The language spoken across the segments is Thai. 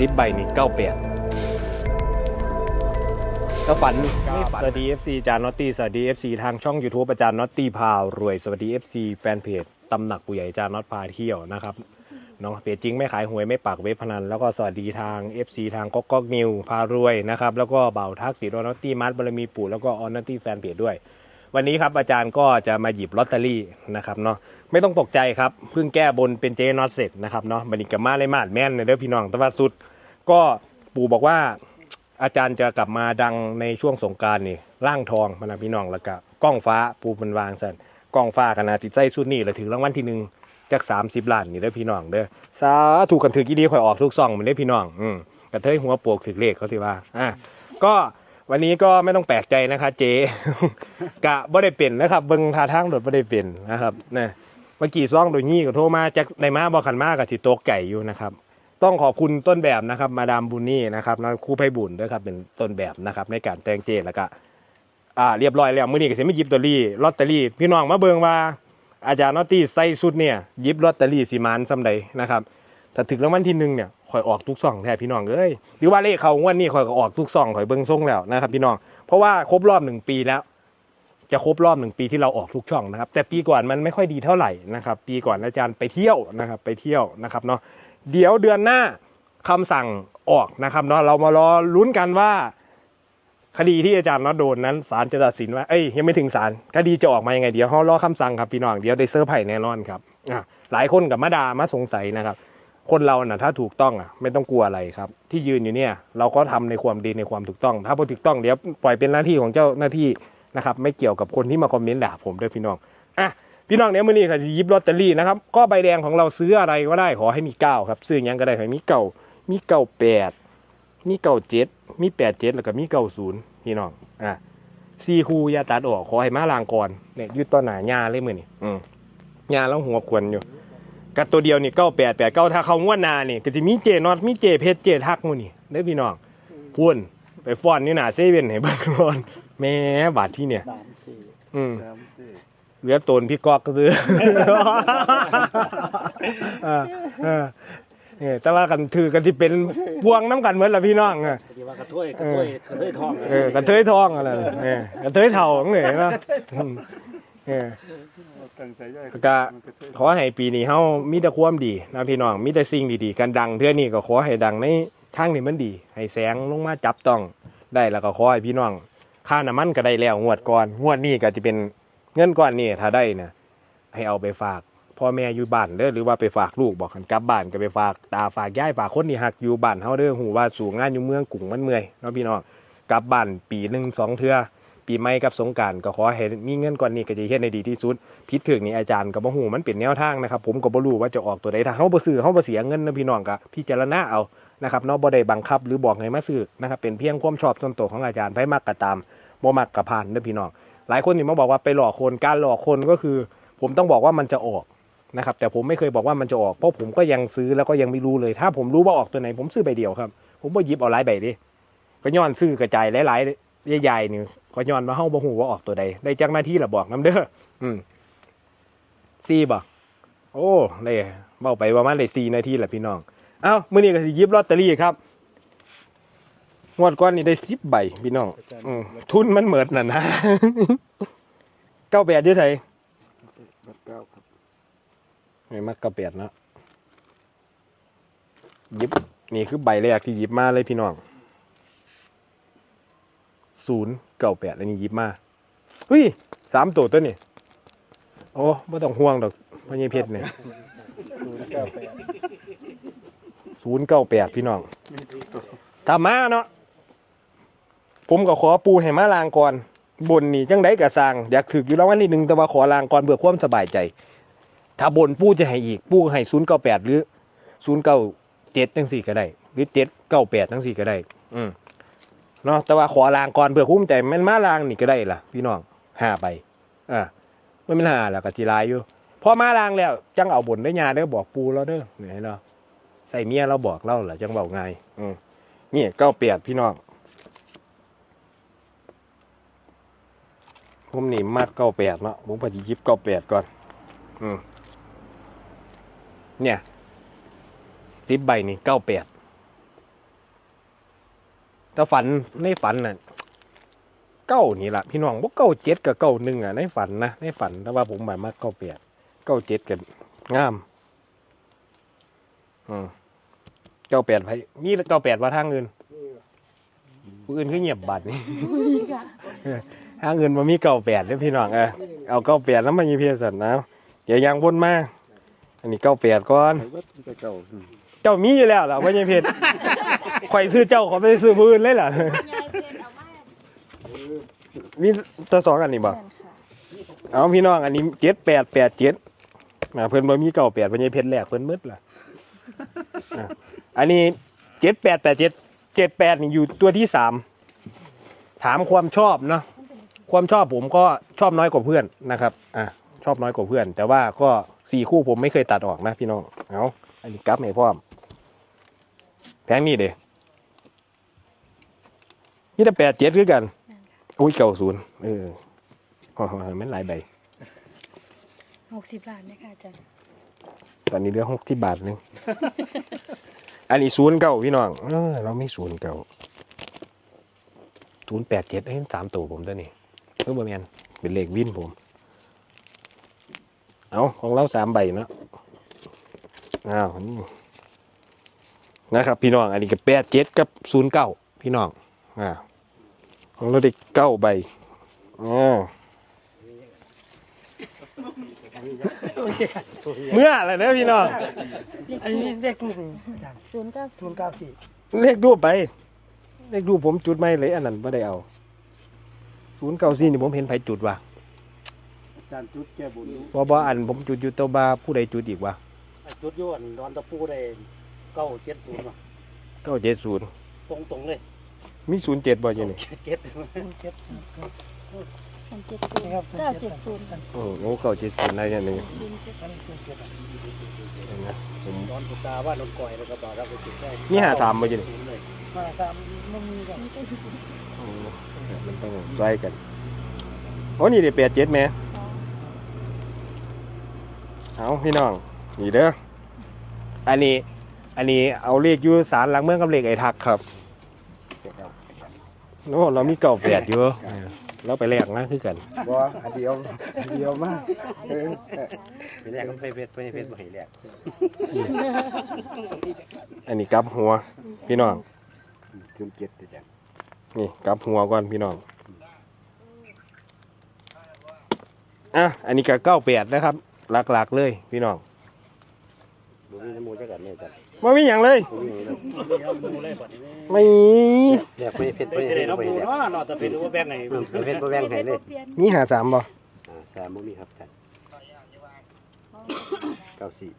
สิบใบนี่เก้าแปดก็ฝันไม่ฝันสวัสดี FC จานนอตตี้สวัสดี FC ทางช่อง YouTube อาจารย์นอตตี้พาวรวยสวัสดี FC แฟนเพจตำหนักปู่ใหญ่จานนอตพาเที่ยวนะครับน้องเพจจริงไม่ขายหวยไม่ปากเว็บพนัน แล้วก็สวัสดีทาง FC ทางก๊อกก๊อกนิวพารวยนะครับแล้วก็เบาทักษิณนอตตี้มัดบารมีปู่แล้วก็ออนนอตตี้แฟนเพจด้วย วันนี้ครับอาจารย์ก็จะมาหยิบลอตเตอรี่นะครับเนาะไม่ต้องตกใจครับเพิ่งแก้บนเป็นเจนอตเสร็จนะครับเนาะบันิกามาเลยมาดแม่นในเด้อพี่น้องแต่ว่าสุด ก็ปู่บอกว่าอาจารย์จะกลับมาดังในช่วงสงการนี่ร่างทองพนะพี่น้องแล้วก็กล้องฟ้าปูเป็นวางสันกล้องฟ้าขนาดติดใจสุดนี่แล้วถึงรางวัลที่หนึ่งจากสามสิบล้านนี่เด้อพี่น้องเด้อสาถูกกันถือกี่ดีข่อยออกทุกซองเหมือนเด้อพี่น้องอืมกระเทยหัวโปกถือเลขเขาที่ว่าอะก็วันนี้ก็ไม่ต้องแปลกใจนะคะ เจกะบ่ได้เป็นนะครับเบิ่งท่าทางรถบ่ได้เป็นนะครับนะเมื่อกี้ซ่องโดยยี่ก็โทรมาจากในมาบ่คันมากกับที่โต๊ะไก่อยู่นะครับ ต้องขอบคุณต้นแบบนะครับมาดามบุญนี่นะครับนะครูไพบุญด้วยครับเป็นต้นแบบนะครับในการแต่งเจแล้วก็อ่าเรียบร้อยแล้วมื้อนี้ก็สิมาหยิบตเตอรี่ลอตเตอรี่ พี่น้องมาเบิ่งว่า อาจารย์นอตตี้ใส่สุดเนี่ยยิบลอตเตอรี่สิมานซำใดนะครับถ้าถึงรางวัลที่หนึ่งเนี่ยข่อยออกทุกซองแท้พี่น้องเอ้ยหรือว่าเลขเขางวดนี้ข่อยก็ออกทุกซองข่อยเบิ่งทรงแล้วนะครับพี่น้องเพราะว่าครบรอบหนึ่งปีแล้วจะครบรอบหนึ่งปีที่เราออกทุกช่องนะครับแต่ปีก่อนมันไม่ค่อยดีเท่าไหร่นะครับ ปีก่อนอาจารย์ไปเที่ยวนะครับ ไปเที่ยวนะครับเนาะ เดี๋ยวเดือนหน้าคำสั่งออกนะครับเนาะเรามารอลุ้นกันว่าคดีที่อาจารย์น็อตโดนนั้นศาลจะตัดสินว่าเอ้ยยังไม่ถึงศาลคดีจะออกมายังไงเดี๋ยวเขารอคำสั่งครับพี่น้องเดี๋ยวได้เซอร์ไพรส์แน่นอนครับอะหลายคนกับมาดามาสงสัยนะครับ คนเราน่ะถ้าถูกต้องอะไม่ต้องกลัวอะไรครับ ที่ยืนอยู่เนี่ยเราก็ทำในความดีในความถูกต้อง ถ้าพอถูกต้องเดี๋ยวปล่อยเป็นหน้าที่ของเจ้าหน้าที่นะครับ ไม่เกี่ยวกับคนที่มาคอมเมนต์ด่าผมด้วยพี่น้องอะ พี่น้องเดี๋ยวมื้อนี้ค่ะจะหยิบลอตเตอรี่นะครับ ก็ใบแดงของเราซื้ออะไรก็ได้ขอให้มีเก้าครับ ซื้อหยังก็ได้ขอให้มีเก้ามีเก้าแปดมีเก้าเจ็ดมีแปดเจ็ดแล้วก็มีเก้าศูนย์พี่น้องอะซีคูอยาตัดออกขอให้มาลางก่อนเนี่ยอยืดต้นหนาหญ้าเลยมือนี่อืมหญ้าแล้วหัวควนอยู่กับตัวเดียวนี่เก้าแปดแปดเก้าถ้าเขางวดหนานี่ก็จะมีเจนอตมีเจเพชรเจทักหมูนี่ได้อพี่น้องพูนไปฟ้อนนี่หนาเซเว่นให้เบิ่งก่อนแหม่บาทที่เนี่ยสามสี่อืมสามสี่ เหลือตนพี่กอกก็ซื้อเออเออเนี่ยแต่ว่ากันถือกันที่เป็นพวงน้ำกันเหมือนละพี่น้องอะที่ว่ากระถ้วยกระถ้วยกระถ้วยทองเออกระเทยทองอะไรเนี่ยกระเทยเท่าของเนี่ยเนาะอืมเออตั้งใจย่อยก็ขอให้ปีนี้เฮามีแต่ความดีนะพี่น้องมีแต่สิ่งดีๆกันดังเทื่อนี้ก็ขอให้ดังในทางที่มันดี ให้แสงลงมาจับต้องได้แล้วก็ขอให้พี่น้องค่าน้ำมันก็ได้แล้วงวดก่อนงวดนี้ก็จะเป็น เงินก้อนนี้ถ้าได้นี่ยให้เอาไปฝากพ่อแม่อยู่บ้านเด้อหรือว่าไปฝากลูกบอกกันกลับบ้านก็ไปฝากตาฝากยายฝากคนที่หักอยู่บ้านเฮาเด้อหูว่าสู่งานอยู่เมืองกรุงมันเมื่อยเนาะพี่น้องกลับบ้านปีหนึ่งสองเทื่อปีใหม่กับสงการก็ขอให้มีเงินก้อนนี้ก็จะเฮ็ดในดีที่สุดพิษถึงนี่อาจารย์ก็บ่ฮู้มันเป็นแนวทางนะครับผมก็บ่รู้ว่าจะออกตัวใดถ้าเฮาบ่ซื้อเฮาบ่เสียเงินนะพี่น้องก็พิจารณาเอานะครับเนาะบ่ได้บังคับหรือบอกให้มาซื้อนะครับเป็นเพียงความชอบส่วนตัวของอาจารย์ไผมักก็ตามบ่มักก็ผ่านเด้อพี่น้อง หลายคนนี่มาบอกว่าไปหลอกคนการหลอกคนก็คือ ผมต้องบอกว่ามันจะออกนะครับแต่ผมไม่เคยบอกว่ามันจะออกเพราะผมก็ยังซื้อแล้วก็ยังไม่รู้เลย ถ้าผมรู้ว่าออกตัวไหน ผมซื้อใบเดียวครับ ผมบ่หยิบเอาหลายใบดิก็ย้อนซื้อกระจายหลายๆใหญ่ๆนี่ก็ย้อนว่าเฮ้าบ่ฮู้ว่าออกตัวใดได้จักหน้าที่ละบอกนํเด้ออืมซีบ่โอ้เลยเบาไปประมาณเลยสี่นาทีแหละพี่น้อง เอ้ามื้อนี้ก็สิยิบลอตเตอรี่ครับ งวดก่อนนี่ได้สิบใบพี่น้องอืมทุนมันเหมิดน่ะนะ เก้าแปดเยอะไทยบัตรเก้าครับไม่มักเก้าแปดเนาะหยิบนี่คือใบแรกที่หยิบมาเลยพี่น้องศูนย์เก้าแปดอันนี้หยิบมาเฮ้ยสามตัวตัวนี่โอ้ไม่ต้องห่วงดอกพ่อใหญ่เพชรเนี่ยศูนย์เก้าแปดศูนย์เก้าแปดพี่น้องถ้ามาเนาะ ผมก็ขอปูให้มาลางก่อนบนนี่จังไดกะสร้างอยากถึกอยู่แล้ววันนี้หนึ่งแต่ว่าขอลางก่อนเพื่อความสบายใจ ถ้าบนปูจะให้อีกปูให้ศูนย์เก้าแปดหรือศูนย์เก้าเจ็ดจังสี่ก็ได้ หรือเจ็ดเก้าแปดจังสี่ก็ได้ อืมเนาะแต่ว่าขอลางก่อนเพื่อคุ้มใจแมันมาลางนี่ก็ได้ล่ะ พี่น้องห้าไปอ่าไม่เป็นห้าแล้วก็ทีลายอยู่พอมาลางแล้วจังเอาบนได้ยาเด้อบอกปูแล้วเด้อเนี่ยเนาะใส่เมียเราบอกเล่าเหรอจังเบาไงอืมนี่เก้าเปียดพี่น้อง ผมนี่มัดเก้าแปดเนาะผมพอดียิบเก้าแปดก่อน อืมเนี่ยสิบใบนี่เก้าแปดแต่ฝันในฝันน่ะเก้านี่แหละพี่น้องว่าเก้าเจ็ดกับเก้าหนึ่งอะในฝันนะในฝันแต่ว่าผมหมายมากเก้าแปดเก้าเจ็ดกันงาม อืมเก้าแปดไผมีเก้าแปดว่าทางอื่นผู้อื่นคือเงียบบัดนี่ ทาเงอื่นมันมีเก้าแปดเด้อพี่น้องเออเอาเก้าแปดแล้วมันมีเพียสันนะเดี๋ยวยังวนมาอันนี้เก้าแปดก่อน เจ้ามีอยู่แล้วล่ะว่ายังเพชรข่อยซื้อเจ้าขอไปซื้อผู้อื่นเลยล่ะยายเพื่อนเอามามีซะสองอันนี่บ่เอนค่ะเอาพี่น้องอันนี้เจ็ดแปดแปดเจ็ดนะเพิ่นบ่มีเก้าแปดเพิ่นยังเพชรแหลกเพิ่นมืดล่ะอะอันนี้เจ็ดแปดแปดเจ็ดเจ็ดแปดนี่อยู่ตัวที่สามถามความชอบเนาะ ความชอบผมก็ชอบน้อยกว่าเพื่อนนะครับอะชอบน้อยกว่าเพื่อน แต่ว่าก็สี่คู่ผมไม่เคยตัดออกนะพี่น้องเอาอันนี้กลับให้พร้อมแพงนี่เด้นี่แต่แปดเจ็ดคือกันอุ้ยเก่าศูนย์เออโอ้โหมันหลายใบหกสิบล้านนะคะอาจารย์ตอนนี้เหลือหกที่บาทหนึง อันนี้ศูนย์เก่าพี่น้องเออเราไม่ศูนย์เก่าศูนย์แปดเจ็ดเอ้ยสามตัวผมตัวนี้ เพิ่มบะเมียนเป็นเลขวินผม เอาของเราสามใบเนาะอ้าวนี่นะครับ พี่น้องอันนี้ก็แปดเจ็ดกับศูนย์เก้าพี่น้องอ่าของเราได้เก้าใบอ่าเมื่ออะไรเนอะพี่น้องอันนี้เลขรูปนี่อาจารย์ศูนย์เก้าศูนย์เก้าสี่เลขรูปไปเลขรูปผมจุดไม่เลยอันนั้นไม่ได้เอา ศูนย์เก้าสี่นี่ผมเห็นไผจุดว่ะจานจุดแก้บุญบอบออันผมจุดอยู่ตัวบาผู้ใดจุดอีกวะจุดอยวนดอนตะปูได้เก้าเจ็ดศูนย์ว่ะเก้าเจ็ดศูนย์ตรงตรงๆเลยมีศูนย์เจ็ดบ่อยู่นี่เจ็ดศูนย์เจ็ดมันเจ็ดศูนย์เก้าเจ็ดศูนย์โอ้โหเก้าเจ็ดศูนย์อะไรอย่างนี้ศูนย์เจ็ดอันนี้ศูนย์เจ็ดอะเห็นไหมผม ดอนตุตาว่าดอนก่อยแล้วก็บอกรับไปจุดได้นี่หาสามบ่อยู่นี่ ศูนย์เลย มาสามมันมีกันโอ้มัน ต้องใกล้กันโอ้นี่เดี๋ยวแปดเจ็ดแม่เอาพี่น้อง นี่เด้อ อันนี้ อันนี้เอาเลขอยูสารหลังเมืองกับเลขไอ้ทักครับโน้เรามีเก่าแปดอยู่เออเราไปแลกนะคือกันบ่อันเดียวอันเดียวมากเออไปแรกก็ไปเพชรไปเพชรไปแรกอันนี้กลับหัว พี่น้องจุดเจ็ดอาจารย์นี่กลับหัวก่อนพี่น้อง อะอันนี้ก็เก้าแปดนะครับ หลักๆเลยพี่น้องดูนี่น้ำมูจะกันเนี่ยจ้ะไม่มีอย่างเลยดูนี่น้ำมูเลยป่ะนี่ไม่มีแรกไปเพชรไปเพชรไปแรกเนาะนอตะเป็นว่าแบ่งไหนไปเพชรไปแบ่งไหนเลยมีหาสามบ่อ่าสามบุนี่ครับท่านเก้าสี่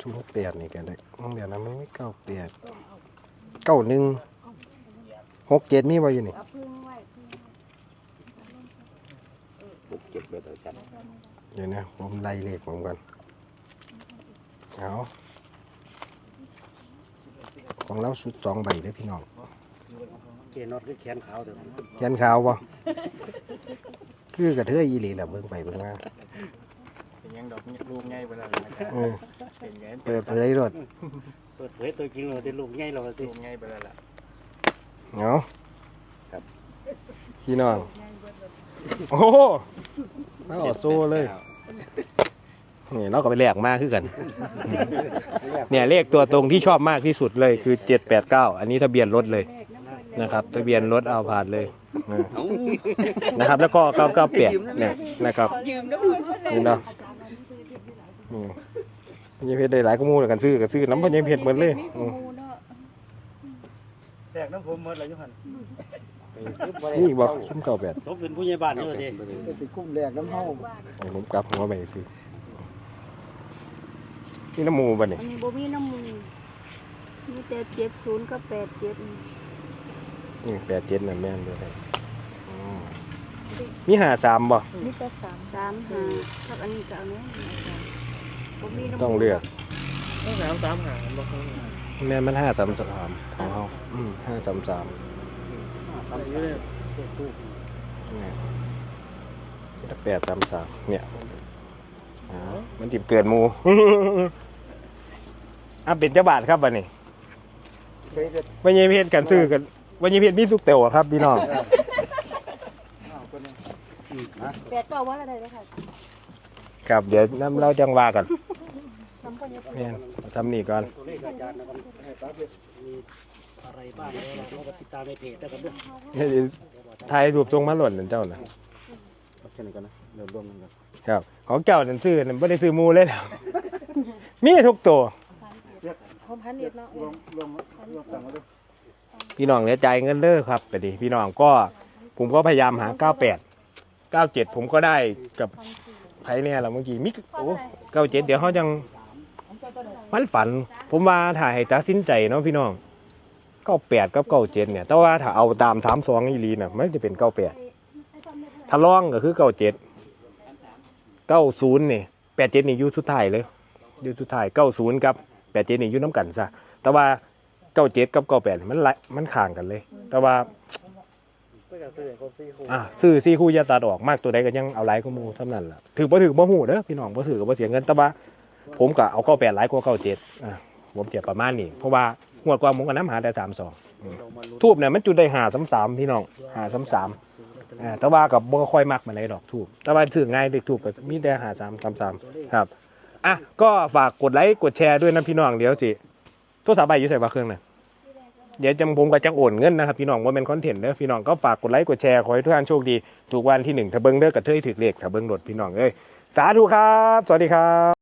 ชุดแปดนี่กันเลยเดี๋ยวนะมันไม่เก้าแปดเก้าหนึ่งหกเจ็ดมีบ่อยู่นี่เอาพึ่งไว้ หกเจ็ดเบอร์ต่อจันเดี๋ยวนะผมไล่เลขผมก่อนเอาของเราสุดสองใบเด้อพี่น้องเกนอตคือแขนขาวเถอะแขนขาวบ่คือกระเทยอีหลีแหละเบิ่งไปเบิ่งมาเป็นยังดอกลูกง่ายไปแล้วเออเป็นไงเปิดเผยรถเปิดเผยตัวจริงเลยที่ลูกใหญ่เราสิลูกง่ายไปแล้วล่ะเอาครับพี่น้อง โอ้โหเราเอาโซ่เลยนี่เราก็ไปแลกมากขึ้นกัน เนี่ยเลขตัวตรงที่ชอบมากที่สุดเลยคือเจ็ดแปดเก้าอันนี้ทะเบียนรถเลยนะครับทะเบียนรถเอาผ่านเลยเออนะครับ แล้วก็เก้าเก้าแปดเนี่ยนะครับนี่เนาะอืมยังเพชรได้หลายข้อมูลกันซื้อกันซื้อน้ำพันยังเพชรเหมือนเลยอืมแตกน้ำผมหมดแล้วยุหัน นี่บอกชุ่มเก้าแปดสมเป็นผู้ใหญ่บ้านนี่เลยจะสิกุ้มแรกน้ำเฮาให้ผมกลับหัวไปซื้อนี่น้ำหมูบ่เนี่ยอันนี้บ่มีน้ำมูมีแต่เจ็ดศูนย์กับแปดเจ็ดนี่แปดเจ็ดนั่นแม่นด้วยอืมมีหาสามบ่มีแต่สามสามห้าครับอันนี้จะเอาเนี้ยบ่มีน้ำมูต้องเลือกต้องสามสามหางบอกเขาแม่นมันห้าสามสามของเขาอืมห้าสามสาม สามสิบเลยตู้เนี่ยแปดสามสามเนี่ยอ๋อมันติบเกิดหมู อะเป็นเจ้าบาทครับวันนี้เคยเด็ดวันยีเพชรกันซื้อกันวันยีเพชรมีทุกเตียวอะครับพี่น้องอ้าวคนนี้แปดเก้าว่าอะไรเลยค่ะครับเดี๋ยวน้ำเราจังว่ากัน น้ำคนเยอะแม่นทำนี่ก่อน ตัวเลขอาจารย์นะครับให้ตาเพชรมีอะไรบ้างแล้วเราก็ติดตามในเพจนะครับเด้อถ่ายรูปทรงมาหล่นนั่นเจ้าน่ะแค่นี้ก่อนนะเดี๋ยวรวมกันก่อนครับ ของเจ้านั่นซื้อนั่นไม่ได้ซื้อหมูเลยแล้วมีทุกตัวหอมพันเอ็ดเนาะรวมรวมรวมต่างมาดูพี่น้องเนี่ยจ่ายเงินเด้อครับแต่ดีพี่น้องก็ผมก็พยายามหา 98 97 ผมก็ได้กับใครเนี่ยเราเมื่อกี้มิกโอ้97 เดี๋ยวเขาจัง มันฝัน ผมว่าถ่ายให้ตัดสินใจเนาะพี่น้อง98กับ97เจ็ดเนี่ย แต่ว่าถ้าเอาตาม32อีหลีน่ะมันจะเป็น98ถ้าล่องก็คือ97 90นี่87นี่ยูสุดท้ายเลยยูสุดท้าย90กับ87นี่ยู่น้ำกันซะแต่ว่าเก้าเจ็ดกับเก้าแปดมันไล่มันข่างกันเลย แต่ว่าก็จะซื้อครบสี่คู่อะซื้อซีคู่ยาตัดออกมากตัวใดก็ยังเอาไลายก็มูเท่านั้นล่ะถือบ่ถือบ่หูเด้อพี่น้องบ่ถือก็บ่เสียเงินแต่ว่า ผมก็เอาเก้าแปดไลายกว่าเก้าเจ็ดอะผมเทียบประมาณนี้ เพราะว่างวกว่าผมก็น้ำหาแต่สามสองทูบเนี่ยมันจุดได้หาสามสามพี่น้องหาสามสามอ่าแต่ว่ากับบ่ค่อยมักมันไหนดอกทูบแต่ว่าถือง่ายเด็กทูบก็มีแต่หาสามสามสามครับอะก็ฝากกดไลค์กดแชร์ด้วยนะพี่น้องเดี๋ยวสิโทรศัพท์ไปอยู่ใส่ว่าเครื่องน่ะเดี๋ยวจังผมก็จังโอนเงินนะครับพี่น้องว่าเป็นคอนเทนต์เด้อพี่น้องก็ฝากกดไลค์กดแชร์ขอให้ทุกท่านโชคดีถูกวันที่หนึ่งถ้าเบิ้งเด้อกับเทยถือเลขถ้าเบิ้งโดดพี่น้องเอ้ยสาธุครับ สวัสดีครับ